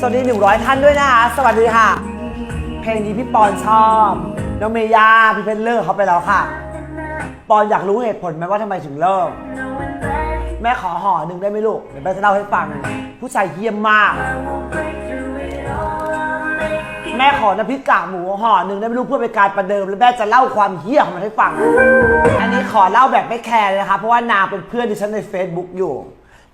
สวัสดี 100 ท่านด้วยนะคะ สวัสดีค่ะ เพลงนี้พี่ปอนชอบ น้องเมย่าพี่เพนเลิกเขาไปแล้วค่ะ ปอนอยากรู้เหตุผลไหมว่าทำไมถึงเลิก แม่ขอห่อหนึ่งได้ไหมลูก เดี๋ยวแม่จะเล่าให้ฟัง ผู้ชายเยี่ยมมาก แม่ขอน้ำพริกกากหมูห่อหนึ่งได้ไหมลูกเพื่อเป็นการประเดิม แล้วแม่จะเล่าความเหี้ยของมันให้ฟัง อันนี้ขอเล่าแบบไม่แคร์เลยนะคะ เพราะว่านางเป็นเพื่อนที่ฉันใน Facebook อยู่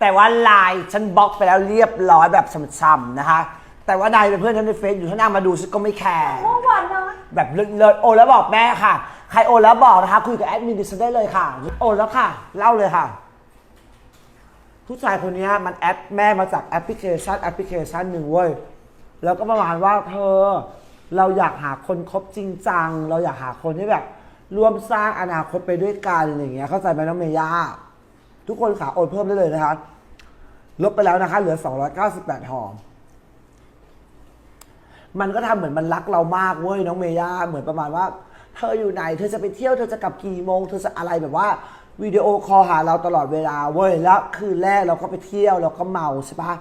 แต่ว่าไลน์ฉันบล็อกไปแล้วเรียบร้อยแบบช่ำๆนะคะ แต่ว่านายเป็นเพื่อนฉันในเฟซอยู่ถ้านางมาดูฉันก็ไม่แคร์ เมื่อวานนะแบบเลิศๆโอนแล้วบอกแม่ค่ะ ใครโอนแล้วบอกนะคะ คุยกับแอดมินดิฉันได้เลยค่ะ โอนแล้วค่ะ เล่าเลยค่ะ ผู้ชายคนนี้มันแอดแม่มาจากแอปพลิเคชันแอปพลิเคชันหนึ่งเว้ย แล้วก็ประมาณว่าเธอ เราอยากหาคนคบจริงจัง เราอยากหาคนที่แบบ ร่วมสร้างอนาคตไปด้วยกันอย่างเงี้ย เข้าใจไหมน้องเมย่า ทุกคนขาโอนเพิ่มได้เลยนะคะลดไปแล้วนะคะ เหลือ 298ห่อมันก็ทำเหมือนมันรักเรามากเว้ยน้องเมย่าเหมือนประมาณว่า เธออยู่ไหน เธอจะไปเที่ยวเธอจะกลับกี่โมง เธอจะอะไรแบบว่าวิดีโอคอลหาเราตลอดเวลาเว้ยแล้วคืนแรกเราก็ไปเที่ยวเราก็เมาใช่ปะ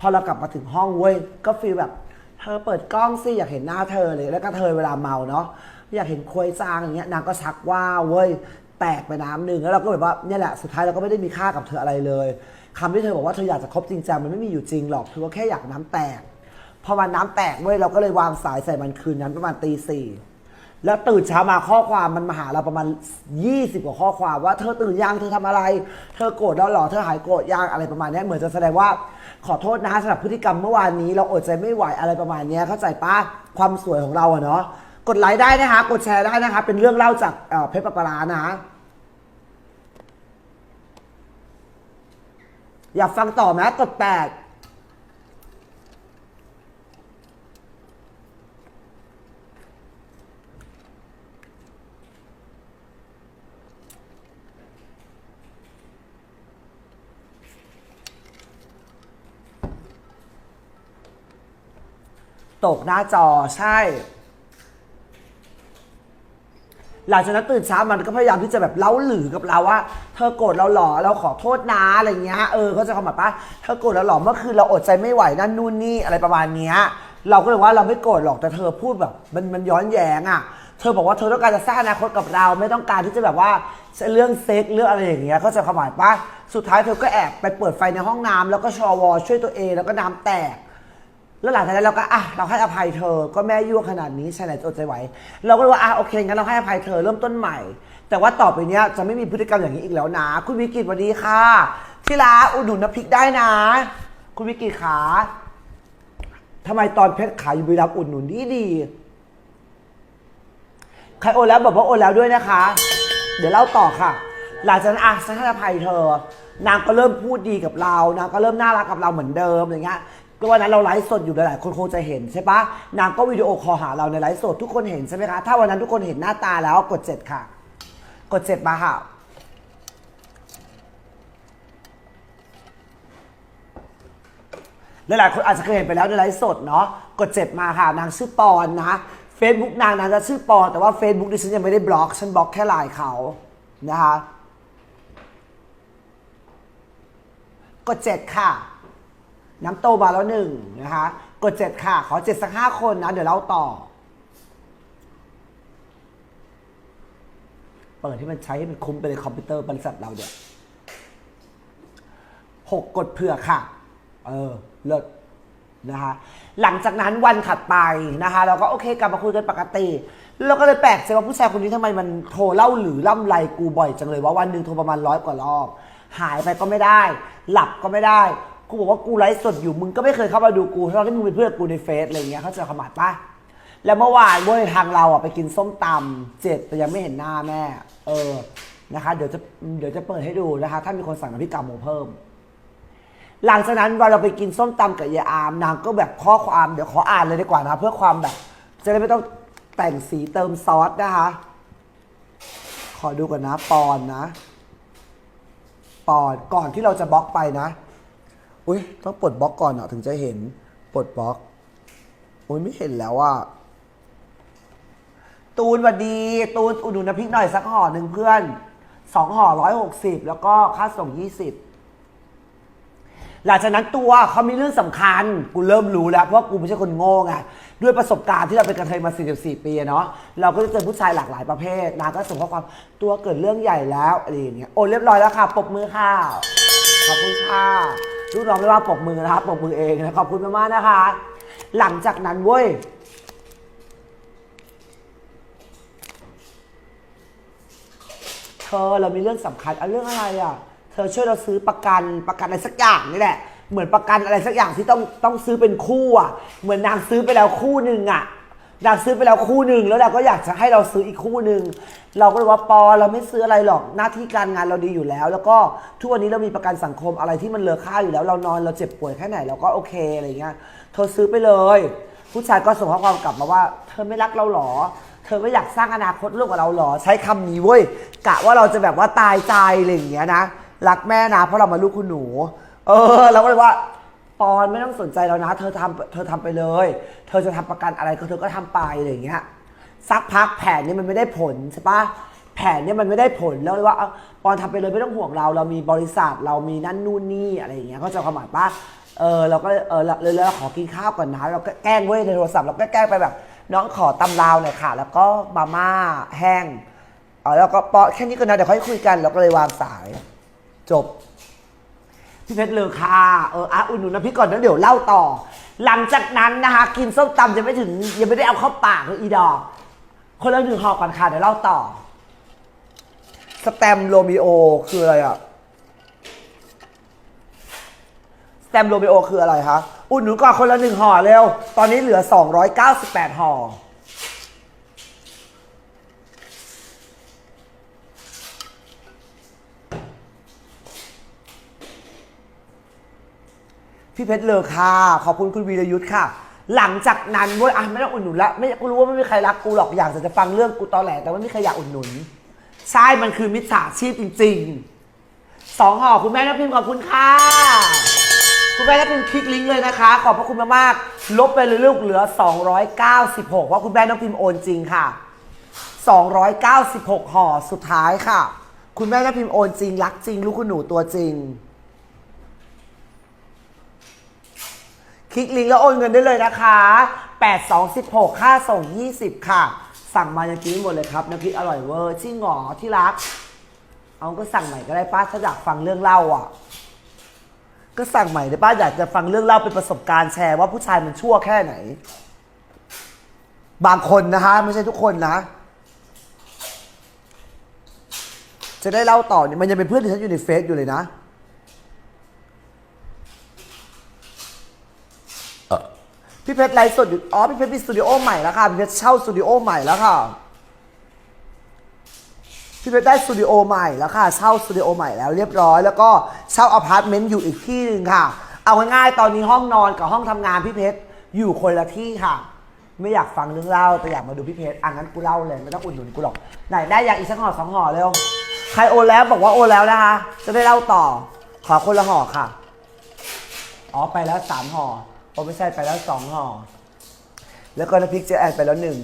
พอเรากลับมาถึงห้องเว้ยก็ฟีลแบบ เธอเปิดกล้องสิอยากเห็นหน้าเธอเลยแล้วก็เธอเวลาเมาเนาะอยากเห็นควยจางอย่างเงี้ยนางก็ชักว่าเว้ย แตกไปน้ำหนึ่งแล้วเราก็แบบว่าเนี่ยแหละสุดท้ายเราก็ไม่ได้มีค่ากับเธออะไรเลยคำที่เธอบอกว่าเธออยากจะคบจริงจังมันไม่มีอยู่จริงหรอกเธอก็แค่อยากน้ำแตกพอมันน้ำแตกเว้ยเราก็เลยวางสายใส่มันคืนนั้นประมาณตีสี่แล้วตื่นเช้ามาข้อความมันมาหาเราประมาณ 20 กว่าข้อความว่าเธอตื่นยังเธอทำอะไร เธอโกรธแล้วเหรอเธอหายโกรธยังอะไรประมาณเนี้ยเหมือนจะแสดงว่าขอโทษนะสำหรับพฤติกรรมเมื่อวานนี้ เราอดใจไม่ไหวอะไรประมาณเนี้ยเข้าใจป้าความสวยของเราอะเนาะกดไลค์ได้นะคะกดแชร์ได้นะคะเป็นเรื่องเล่าจากเอ่อเพชรปะปารานะ อยากฟังต่อไหมกดแปดตกหน้าจอใช่ หลังจากนั้นตื่นเช้ามันก็พยายามที่จะแบบเล่าหลือกับเราว่า เธอโกรธเราหรอเราขอโทษนะอะไรเงี้ยเออเขาจะคำแบบป้าเธอโกรธเราหรอเมื่อคืนเราอดใจไม่ไหวนั่นนู่นนี่อะไรประมาณเนี้ยเราก็เลยว่าเราไม่โกรธหรอกแต่เธอพูดแบบ มันมันย้อนแย้งอะเธอบอกว่าเธอต้องการจะสร้างอนาคตกับเราไม่ต้องการที่จะแบบว่าเรื่องเซ็กเรื่องอะไรอย่างเงี้ยเขาจะความหมายป้าสุดท้ายเธอก็แอบไปเปิดไฟในห้องน้ำแล้วก็ชอวอช่วยตัวเองแล้วก็น้ำแตก แล้วหลังจากนั้นเราก็อะเราให้อภัยเธอ ก็แม่ยั่วขนาดนี้ใช่ไหนจะอดใจไหว เราก็เลยว่าอะโอเคงั้นเราให้อภัยเธอเริ่มต้นใหม่ แต่ว่าต่อไปเนี้ยจะไม่มีพฤติกรรมอย่างนี้อีกแล้วนะ คุณวิกิตสวัสดีค่ะ ที่ร้านอุดหนุนน้ำพริกได้นะ คุณวิกิตขาทำไมตอนเพชรขายอยู่บุรีรัมย์อุดหนุนดีดีๆใครโอนแล้วบอกว่าโอนแล้วด้วยนะคะ เดี๋ยวเล่าต่อค่ะ หลังจากนั้นอะฉันให้อภัยเธอนางก็เริ่มพูดดีกับเรานางก็เริ่มน่ารักกับเราเหมือนเดิมอย่างเงี้ย ก็วันนั้นเราไลฟ์สดอยู่หลายๆคนคงจะเห็นใช่ปะนางก็วิดีโอคอลหาเราในไลฟ์สดทุกคนเห็นใช่ไหมคะ ถ้าวันนั้นทุกคนเห็นหน้าตาแล้วกดเจ็ดค่ะ กดเจ็ดมาค่ะ หลายๆคนอาจจะเคยเห็นไปแล้วในไลฟ์สดเนาะ กดเจ็ดมาค่ะ นางชื่อปอนนะเฟซบุ๊กนางนางจะชื่อปอนแต่ว่า Facebook ดิฉันยังไม่ได้บล็อก ฉันบล็อกแค่ไลน์เขานะคะ กดเจ็ดค่ะ น้ำโตมาแล้วหนึ่งนะคะ กดเจ็ดค่ะ ขอเจ็ดสักห้าคนนะ เดี๋ยวเล่าต่อ เปิดที่มันใช้ให้มันคุ้มไปในคอมพิวเตอร์บริษัทเราเนี่ยหกกดเผื่อค่ะ เออ เลิศนะคะหลังจากนั้นวันถัดไปนะคะเราก็โอเคกลับมาคุยกันปกติ เราก็เลยแปลกใจว่าผู้ชายคนนี้ทำไมมันโทรเล่าหรือล่ำไรกูบ่อยจังเลยว่าวันหนึ่งโทรประมาณร้อยกว่ารอบ หายไปก็ไม่ได้ หลับก็ไม่ได้ กูบอกว่ากูไลฟ์สดอยู่มึงก็ไม่เคยเข้ามาดูกูทั้งที่มึงเป็นเพื่อนกูในเฟซอะไรเงี้ยเขาจะขมาดปะแล้วเมื่อวานเว้ยทางเราอะไปกินส้มตำเจ็ดแต่ยังไม่เห็นหน้าแม่ เออนะคะเดี๋ยวจะเดี๋ยวจะเปิดให้ดูนะคะ ถ้ามีคนสั่งน้ำพริกกากหมูเพิ่ม หลังจากนั้นวันเราไปกินส้มตำกับยายอามนางก็แบบข้อความเดี๋ยวขออ่านเลยดีกว่านะเพื่อความแบบ จะได้ไม่ต้องแต่งสีเติมซอสนะคะ ขอดูก่อนนะปอนนะ ปอนก่อนที่เราจะบล็อกไปนะ อุ้ยต้องปลดบล็อกก่อนอะถึงจะเห็นปลดบล็อกอุ้ยไม่เห็นแล้วอะตูนหวัดดีตูนอุดหนุนน้ำพริกหน่อยสักห่อหนึ่งเพื่อนสองห่อร้อยหกสิบแล้วก็ค่าส่งยี่สิบหลังจากนั้นตัวเขามีเรื่องสำคัญ กูเริ่มรู้แล้ว เพราะกูไม่ใช่คนโง่ไงด้วยประสบการณ์ที่เราเป็นกระเทยมา 44 ปีเนาะเราก็จะเจอผู้ชายหลากหลายประเภทนะก็ส่งข้อความตัวเกิดเรื่องใหญ่แล้วอะไรอย่างเงี้ยโอ้เรียบร้อยแล้วค่ะปรบมือค่ะขอบคุณค่ะ ลูกน้องไม่ว่าปรบมือนะครับปรบมือเองนะขอบคุณมากๆนะคะ หลังจากนั้นเว้ยเธอเรามีเรื่องสำคัญเอาเรื่องอะไรอะ เธอช่วยเราซื้อประกันประกันอะไรสักอย่างนี่แหละ เหมือนประกันอะไรสักอย่างที่ต้องต้องซื้อเป็นคู่อะ เหมือนนางซื้อไปแล้วคู่หนึ่งอะ นางซื้อไปแล้วคู่หนึ่งแล้วนางก็อยากจะให้เราซื้ออีกคู่หนึ่งเราก็เลยว่าปอเราไม่ซื้ออะไรหรอกหน้าที่การงานเราดีอยู่แล้ว แล้วก็ทุกวันนี้เรามีประกันสังคมอะไรที่มันเลอค่าอยู่แล้ว เรานอนเราเจ็บป่วยแค่ไหนเราก็โอเคอะไรเงี้ยเธอซื้อไปเลย ผู้ชายก็ส่งข้อความกลับมาว่า เธอไม่รักเราหรอ เธอไม่อยากสร้างอนาคตร่วมกับเราหรอ ใช้คำนี้เว้ยกะว่าเราจะแบบว่าตายใจอะไรอย่างเงี้ยนะรักแม่นะเพราะเรามาลูกคุณหนู เออเราก็เลยว่า ปอนไม่ต้องสนใจแล้วนะ เธอทำเธอทำไปเลย เธอจะทำประกันอะไรก็เธอก็ทำไปอะไรอย่างเงี้ยสักพักแผนนี้มันไม่ได้ผลใช่ปะแผนเนี้มันไม่ได้ผลแล้วเลยว่าเอาปอนทำไปเลยไม่ต้องห่วงเรา เรามีบริษัทเรามีนั่นนู่นนี่อะไรอย่างเงี้ยเขาใจะความหมายปะเออเราก็เออเราเลยเราขอกินข้าวก่อนนะเราก็แกล้งเว้ยในโทรศัพท์เราก็แกล้งไปแบบ น้องขอตำลาวหน่อยค่ะ แล้วก็มาม่าแห้งเออแล้วก็ปอแค่นี้ก็นะเดี๋ยวค่อยคุยกันเราก็เลยวางสาย จบ พี่เพชรเลอค่ะเอออะอุ่นหนุนนะพี่ก่อนแล้วเดี๋ยวเล่าต่อ หลังจากนั้นนะคะ กินส้มตำยังไม่ถึงยังไม่ได้เอาเข้าปากเลยอีดอก คนละหนึ่งห่อก่อนค่ะเดี๋ยวเล่าต่อ สแตมโรมิโอคืออะไรอะสแตมโรมิโอคืออะไรคะ อุ่นหนุนก่อนคนละหนึ่งห่อเร็ว ตอนนี้เหลือ 298 ห่อ พี่เพชรเลอค่ะ ขอบคุณคุณวีรยุทธ์ค่ะ หลังจากนั้นเว้ยอะไม่ต้องอุดหนุนละไม่กูรู้ว่าไม่มีใครรักกูหรอกอยากจะฟังเรื่องกูตอแหลแต่ว่าไม่มีใครอยากอุดหนุนใช่มันคือมิจฉาชีพจริงๆสองห่อคุณแม่น้ำพิมพ์ขอบคุณค่ะ คุณแม่น้ำพิมพ์คลิกลิงก์เลยนะคะ ขอบพระคุณมากๆลบไปเลยลูกเหลือ 296ว่าะคุณแม่น้ำพิมพ์โอนจริงค่ะ 296ห่อสุดท้ายค่ะ คุณแม่น้ำพิมพ์โอนจริงรักจริงลูกคุณหนูตัวจริง คลิกลิงก์แล้วโอนเงินได้เลยนะคะ 8216 ค่าส่ง 20 ค่ะ สั่งมายังกินไม่หมดเลยครับน้ำพริกอร่อยเวอร์จริงเหรอที่รัก เอาก็สั่งใหม่ก็ได้ป้าถ้าอยากฟังเรื่องเล่าอะ ก็สั่งใหม่ได้ป้าอยากจะฟังเรื่องเล่าเป็นประสบการณ์แชร์ว่าผู้ชายมันชั่วแค่ไหน บางคนนะคะ ไม่ใช่ทุกคนนะ จะได้เล่าต่อเนี่ยมันยังเป็นเพื่อนที่ฉันอยู่ในเฟซอยู่เลยนะ พี่เพชรไลฟ์สดอยู่อ๋อพี่เพชรมีสตูดิโอใหม่แล้วค่ะพี่เพชรเช่าสตูดิโอใหม่แล้วค่ะพี่เพชรได้สตูดิโอใหม่แล้วค่ะเช่าสตูดิโอใหม่แล้วเรียบร้อยแล้วก็เช่าอพาร์ตเมนต์อยู่อีกที่หนึ่งค่ะ เอาง่ายๆตอนนี้ห้องนอนกับห้องทำงานพี่เพชรอยู่คนละที่ค่ะ ไม่อยากฟังเรื่องเล่าแต่อยากมาดูพี่เพชรอะงั้นกูเล่าเลยไม่ต้องอุดหนุนกูหรอกไหนได้อยากอีกสักห่อสองห่อเร็วใครโอนแล้วบอกว่าโอนแล้วนะคะ จะได้เล่าต่อ ขอคนละห่อค่ะ อ๋อไปแล้วสามห่อ อ้ไม่ใช่ไปแล้วสองห่อ แล้วก็น้ำพริกเจ๊แอนไปแล้วหนึ่ง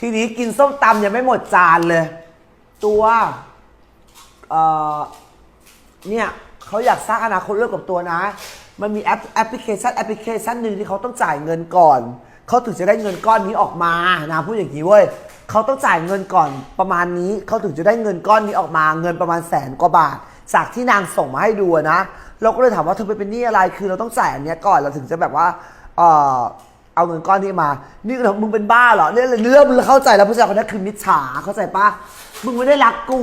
ทีนี้กินส้มตำยังไม่หมดจานเลย ตัวเอ่อเนี่ยเขาอยากสร้างอนาคตเรื่องกับตัวนะ มันมีแอปแอปพลิเคชันแอปพลิเคชันหนึ่งที่เขาต้องจ่ายเงินก่อน เขาถึงจะได้เงินก้อนนี้ออกมานะพูดอย่างนี้เว้ยเขาต้องจ่ายเงินก่อนประมาณนี้เขาถึงจะได้เงินก้อนนี้ออกมา เงินประมาณแสนกว่าบาท จากที่นางส่งมาให้ดูอะนะ เราก็เลยถามว่าเธอไปเป็นหนี้อะไร คือเราต้องจ่ายอันเนี้ยก่อนเราถึงจะแบบว่าเออเอาเงินก้อนนี้มา นี่ก็มึงเป็นบ้าเหรอเนี่ยเรื่องมึงเข้าใจแล้วผู้ชายคนนี้คือมิจฉาเข้าใจปะมึงไม่ได้รักกู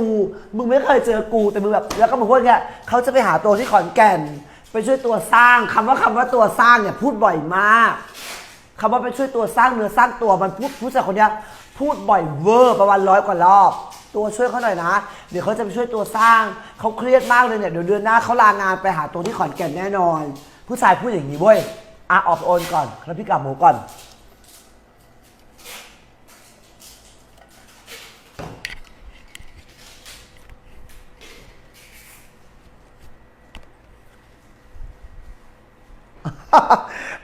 มึงไม่เคยเจอกูแต่มึงแบบแล้วก็มึงพูดแค่เขาจะไปหาตัวที่ขอนแก่น ไปช่วยตัวสร้างคำว่าคำว่าตัวสร้างเนี่ยพูดบ่อยมากคำว่าไปช่วยตัวสร้างเนื้อสร้างตัวมันพูดผู้ชายคนเนี้ยพูดบ่อยเวอร์ประมาณร้อยกว่ารอบ ตัวช่วยเขาหน่อยนะ เดี๋ยวเขาจะไปช่วยตัวสร้าง เขาเครียดมากเลยเนี่ย เดี๋ยวเดือนหน้าเขาลางานไปหาตัวที่ขอนแก่นแน่นอน ผู้ชายพูดอย่างนี้เว้ยอะออกโอนก่อน แล้วพี่กลับหมูก่อน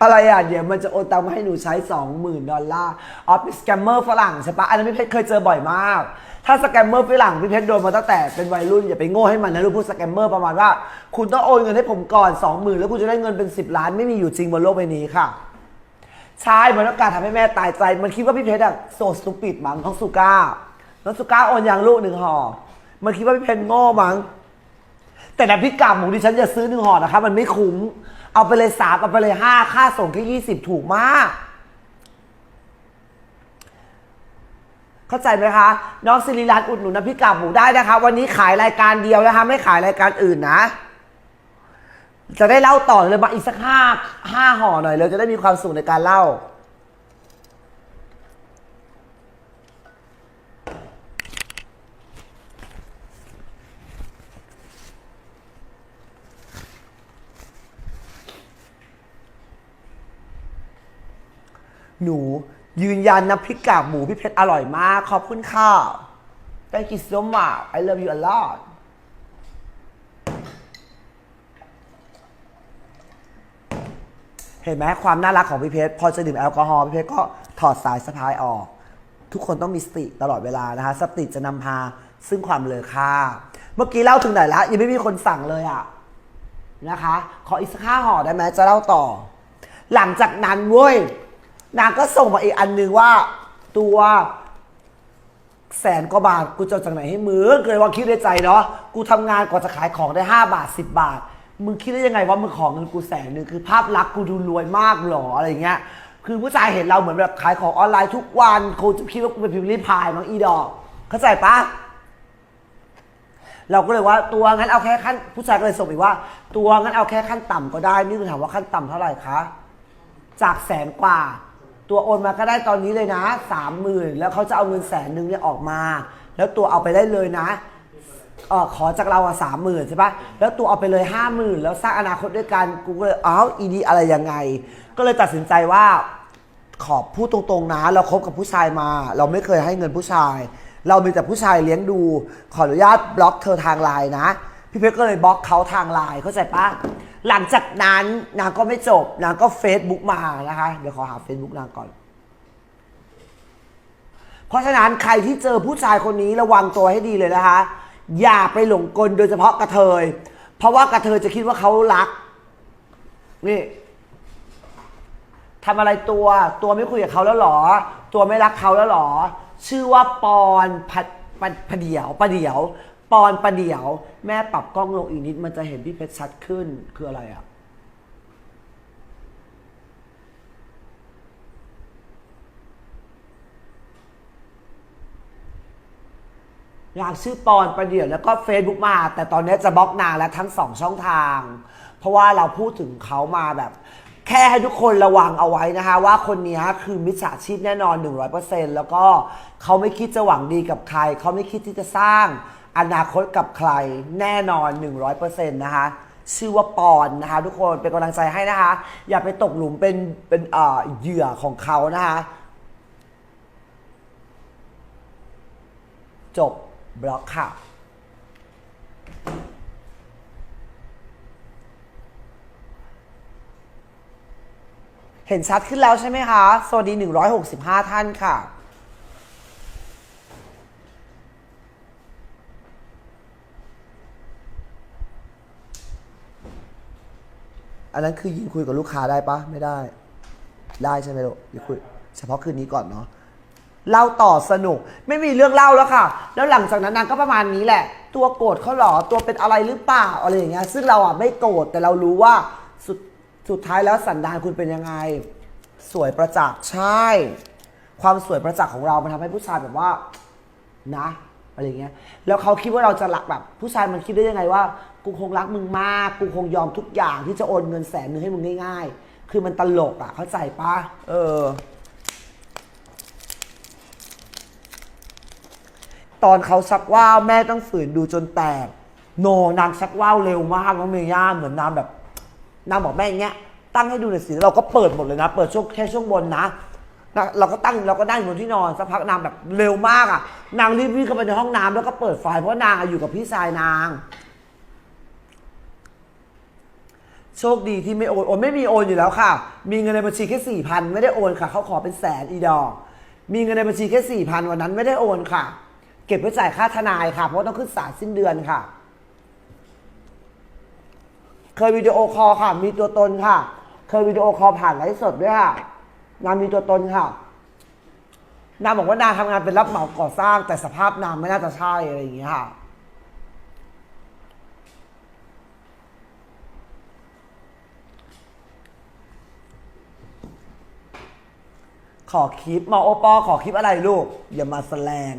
อะไรอะเดี๋ยวมันจะโอนตังมาให้หนูใช้สองหมื่นดอลลาร์อ๋อเป็นสแกมเมอร์ฝรั่งใช่ปะอันนั้นพี่เพชรเคยเจอบ่อยมาก ถ้าสแกมเมอร์ฝรั่งพี่เพชรโดนมาตั้งแต่เป็นวัยรุ่นอย่าไปโง่ให้มันนะลูกพูดสแกมเมอร์ประมาณว่า คุณต้องโอนเงินให้ผมก่อนสองหมื่นแล้วคุณจะได้เงินเป็นสิบล้านไม่มีอยู่จริงบนโลกใบนี้ค่ะใช่มันต้องการทำให้แม่ตายใจ มันคิดว่าพี่เพชรอะโซสตูปิดมั้งน้องสุก้าน้องสุก้าโอนอย่างลูกหนึ่งห่อ มันคิดว่าพี่เพชรโง่มั้งแต่น้ำพริกกากหมูดิฉันจะซื้อหนึ่งห่อนะคะ มันไม่คุ้ม เอาไปเลยสามเอาไปเลยห้าค่าส่งแค่ยี่สิบถูกมาก เข้าใจไหมคะน้องสิริรันอุดหนุนน้ำพริกกากหมูได้นะคะ วันนี้ขายรายการเดียวนะคะ ไม่ขายรายการอื่นนะ จะได้เล่าต่อเลยมาอีกสักห้าห้าห่อหน่อยเลยจะได้มีความสุขในการเล่า หนูยืนยันนะพริกกากหมูพี่เพชรอร่อยมาก ขอบคุณค่ะ Thank you so much I love you a lot เห็นไหมความน่ารักของพี่เพชรพอจะดื่มแอลกอฮอล์พี่เพชรก็ถอดสายสะพายออก ทุกคนต้องมีสติตลอดเวลานะคะ สติจะนำพาซึ่งความเลอค่า เมื่อกี้เล่าถึงไหนละยังไม่มีคนสั่งเลยอะนะคะ ขออีกสักห้าห่อได้ไหมจะเล่าต่อ หลังจากนั้นเว้ย นางก็ส่งมาอีกอันหนึงว่าตัวแสนกว่าบาทกูจะจากไหนให้มึงเลยว่าคิดในใจเนาะกูทำงานกว่าจะขายของได้ 5 บาท 10 บาท มึงคิดได้ยังไงว่ามึงของเงินกูแสนหนึ่งคือภาพลักษณ์กูดูรวยมากหรออะไรเงี้ย คือผู้ชายเห็นเราเหมือนแบบขายของออนไลน์ทุกวันคงจะคิดว่ากูเป็นพิมพ์รีพายมั้งอีดอก เข้าใจปะเราก็เลยว่าตัวงั้นเอาแค่ขั้นผู้ชายก็เลยส่งอีกว่า ตัวงั้นเอาแค่ขั้นต่ำก็ได้นี่คือถามว่าขั้นต่ำเท่าไหร่คะจากแสนกว่า ตัวโอนมาก็ได้ตอนนี้เลยนะสามหมื่นแล้วเขาจะเอาเงินแสนหนึ่งเนี่ยออกมา แล้วตัวเอาไปได้เลยนะเออขอจากเราอะสามหมื่นใช่ปะแล้วตัวเอาไปเลยห้าหมื่นแล้วสร้างอนาคตด้วยกันกูก็เลยอ้าวอีดีอะไรยังไง ก็เลยตัดสินใจว่าขอพูดตรงๆนะ เราคบกับผู้ชายมา เราไม่เคยให้เงินผู้ชาย เรามีแต่ผู้ชายเลี้ยงดู ขออนุญาตบล็อกเธอทางไลน์นะ พี่เพชรก็เลยบล็อกเขาทางไลน์เข้าใจปะ หลังจากนั้นนางก็ไม่จบ นางก็เฟซบุ๊กมานะคะ เดี๋ยวขอหาเฟซบุ๊กนางก่อน เพราะฉะนั้นใครที่เจอผู้ชายคนนี้ระวังตัวให้ดีเลยนะคะ อย่าไปหลงกลโดยเฉพาะกระเทย เพราะว่ากระเทยจะคิดว่าเขารัก นี่ทำอะไรตัวตัวไม่คุยกับเขาแล้วหรอ ตัวไม่รักเขาแล้วหรอ ชื่อว่าปอนพัดปะปะเดียวปะเดียว ปอนประเดี๋ยว แม่ปรับกล้องลงอีกนิด มันจะเห็นพี่เพชรชัดขึ้นคืออะไรอะ อยากชื่อปอนประเดี๋ยวแล้วก็ Facebook มา แต่ตอนนี้จะบล็อกนางแล้วทั้งสองช่องทาง เพราะว่าเราพูดถึงเขามาแบบ แค่ให้ทุกคนระวังเอาไว้นะคะ ว่าคนนี้คือมิจฉาชีพแน่นอน 100%แล้วก็เขาไม่คิดจะหวังดีกับใคร เขาไม่คิดที่จะสร้าง อนาคตกับใครแน่นอน 100%นะคะชื่อว่าปอนนะคะ ทุกคนเป็นกำลังใจให้นะคะ อย่าไปตกหลุมเป็นเป็นเออเหยื่อของเขานะคะ จบบล็อกค่ะเห็นชัดขึ้นแล้วใช่ไหมคะ สวัสดี 165 ท่านค่ะ อันนั้นคือยิงคุยกับลูกค้าได้ปะไม่ได้ ได้ใช่ไหมลูกยิงคุย เฉพาะคืนนี้ก่อนเนาะเล่าต่อสนุกไม่มีเรื่องเล่าแล้วค่ะ แล้วหลังจากนั้นนางก็ประมาณนี้แหละ ตัวโกรธเขาหรอตัวเป็นอะไรหรือเปล่าอะไรอย่างเงี้ยซึ่งเราอะไม่โกรธแต่เรารู้ว่าสุดสุดท้ายแล้วสันดานคุณเป็นยังไง สวยประจักษ์ใช่ ความสวยประจักษ์ของเรา มันทำให้ผู้ชายแบบว่านะอะไรเงี้ยแล้วเขาคิดว่าเราจะรักแบบ ผู้ชายมันคิดได้ยังไงว่า กูคงรักมึงมาก กูคงยอมทุกอย่างที่จะโอนเงินแสนนึงให้มึงง่ายๆ คือมันตลกอะ เข้าใจปะเออ ตอนเขาชักว่าวแม่ต้องฝืนดูจนแตก โนนางชักว่าวเร็วมากน้องเมย่าเหมือนนางแบบนางบอกแม่อย่างเงี้ย ตั้งให้ดูหน่อยสิเราก็เปิดหมดเลยนะ เปิดช่วงแค่ช่วงบนนะนะเราก็ตั้งเราก็นั่งอยู่บนที่นอนสักพักนางแบบเร็วมากอะ นางรีบวิ่งเข้าไปในห้องน้ำแล้วก็เปิดไฟเพราะนางอะอยู่กับพี่ชายนาง โชชคดีที่ไม่โอน โอนไม่มีโอนอยู่แล้วค่ะ มีเงินในบัญชีแค่สี่พันไม่ได้โอนค่ะ เขาขอเป็นแสนอีดอกมีเงินในบัญชีแค่สี่พันวันนั้นไม่ได้โอนค่ะ เก็บไว้จ่ายค่าทนายค่ะ เพราะต้องขึ้นศาลสิ้นเดือนค่ะ เคยวิดีโอคอลค่ะ มีตัวตนค่ะ เคยวิดีโอคอลผ่านไลฟ์สดด้วยค่ะ นางมีตัวตนค่ะ นางบอกว่านางทำงานเป็นรับเหมาก่อสร้างแต่สภาพนางไม่น่าจะใช่อะไรอย่างเงี้ยค่ะ ขอคลิปหมอโอปอขอคลิปอะไรลูก อย่ามาแสลง